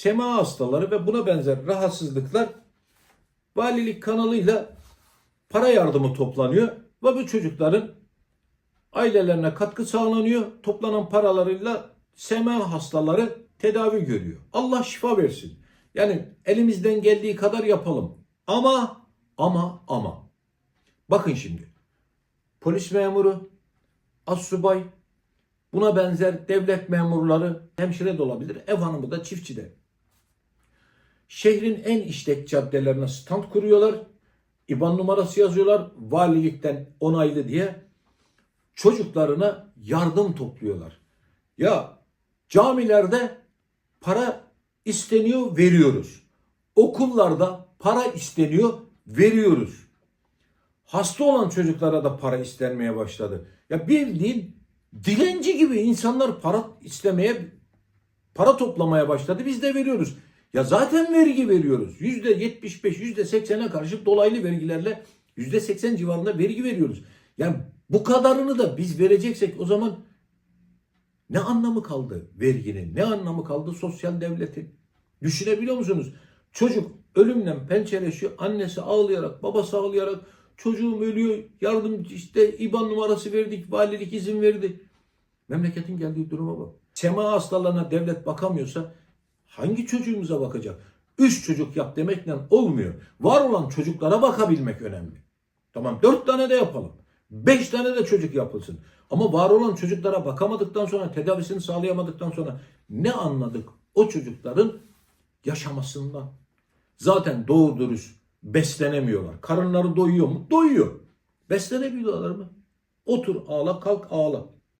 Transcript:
sema hastaları ve buna benzer rahatsızlıklar valilik kanalıyla para yardımı toplanıyor ve bu çocukların ailelerine katkı sağlanıyor. Toplanan paralarıyla sema hastaları tedavi görüyor. Allah şifa versin. Yani elimizden geldiği kadar yapalım. Ama ama ama bakın şimdi polis memuru, assubay, buna benzer devlet memurları, hemşire de olabilir, ev hanımı da çiftçi de. Şehrin en işlek caddelerine stand kuruyorlar. İban numarası yazıyorlar. Valilikten onaylı diye çocuklarına yardım topluyorlar. Ya camilerde para isteniyor, veriyoruz. Okullarda para isteniyor, veriyoruz. Hasta olan çocuklara da para istenmeye başladı. Ya bildiğin dilenci gibi insanlar para istemeye, para toplamaya başladı. Biz de veriyoruz. Ya zaten vergi veriyoruz. Yüzde 75, yüzde 80'e karşı dolaylı vergilerle yüzde 80 civarında vergi veriyoruz. Yani bu kadarını da biz vereceksek o zaman ne anlamı kaldı verginin? Ne anlamı kaldı sosyal devletin? Düşünebiliyor musunuz? Çocuk ölümle pençeleşiyor. Annesi ağlayarak, babası ağlayarak çocuğum ölüyor. Yardım işte IBAN numarası verdik. Valilik izin verdi. Memleketin geldiği duruma bak. Sema hastalarına devlet bakamıyorsa hangi çocuğumuza bakacak? Üç çocuk yap demekle olmuyor. Var olan çocuklara bakabilmek önemli. Tamam dört tane de yapalım. Beş tane de çocuk yapılsın. Ama var olan çocuklara bakamadıktan sonra, tedavisini sağlayamadıktan sonra ne anladık o çocukların yaşamasından? Zaten doğru dürüst beslenemiyorlar. Karınları doyuyor mu? Doyuyor. Beslenebiliyorlar mı? Otur ağla kalk ağla.